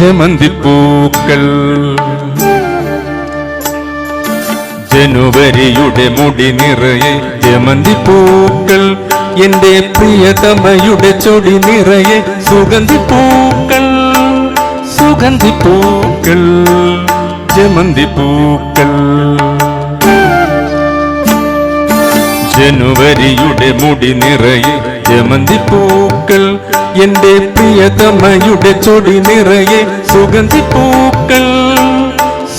ജമന്തിപ്പൂക്കൾ ജനുവരിയുടെ മുടി നിറയെ ജമന്തിപ്പൂക്കൾ എന്റെ പ്രിയതമയുടെ ചൊടി നിറയെ സുഗന്ധിപ്പൂക്കൾ. ജമന്തി പൂക്കൾ ജനുവരിയുടെ മുടി നിറയെ ജമന്തിപ്പൂക്കൾ എന്റെ പ്രിയതമയുടെ ചൊടി നിറയെ സുഗന്ധിപ്പൂക്കൾ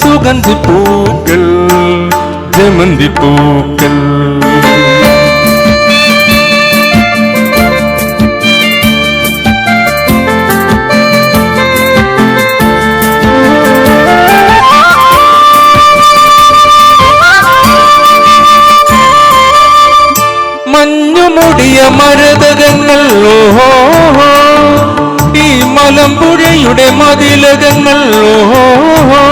സുഗന്ധിപ്പൂക്കൾ ജമന്തിപ്പൂക്കൾ മഞ്ഞുമുടിയ മരതകങ്ങൾ ഓഹോ ഈ മലമ്പുഴയുടെ മതിലകങ്ങൾ ഓഹോ.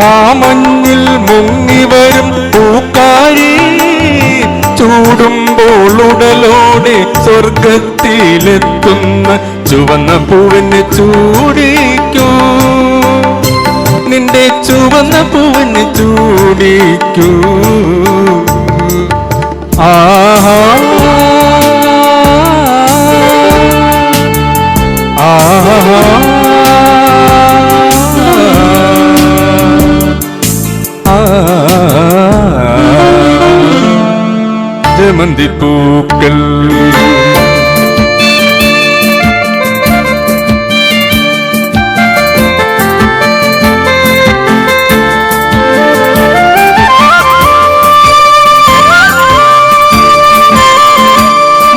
ആ മഞ്ഞിൽ മുങ്ങി വരും പൂക്കാരി ചൂടുമ്പോൾ ഉടലോടെ സ്വർഗത്തിലെത്തുന്ന ചുവന്ന പൂവിന് ചൂടിക്കൂ. നിന്റെ ചുവന്ന പൂവിന് ചൂടിക്കൂ. ജമന്തിപ്പൂക്കൾ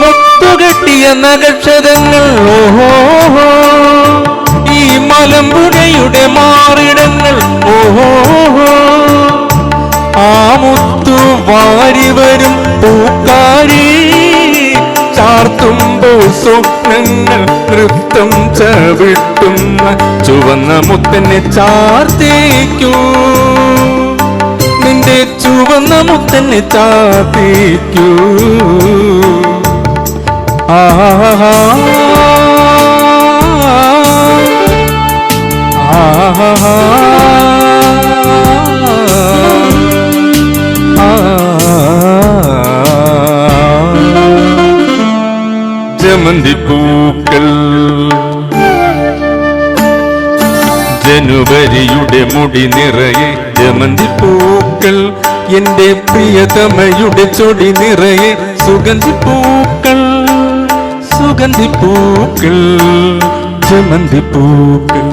മുത്തുകെട്ടിയ നഗക്ഷതങ്ങൾ ഓഹോ ഈ മലമ്പുഴയുടെ മാറിടങ്ങൾ ഓഹോ. സ്വപ്നങ്ങൾ നൃത്തം ചവിട്ടുന്ന ചുവന്ന മുത്തനെ ചാർത്തേക്കൂ നിന്റെ ചുവന്ന മുത്തനെ ചാർത്തേക്കൂ ആഹാ ആഹാ ജമന്തിപ്പൂക്കൾ ജനുവരിയുടെ മുടി നിറയെ ജമന്തിപ്പൂക്കൾ എന്റെ പ്രിയതമയുടെ ചൊടി നിറയെ സുഗന്ധിപ്പൂക്കൾ സുഗന്ധിപ്പൂക്കൾ ജമന്തിപ്പൂക്കൾ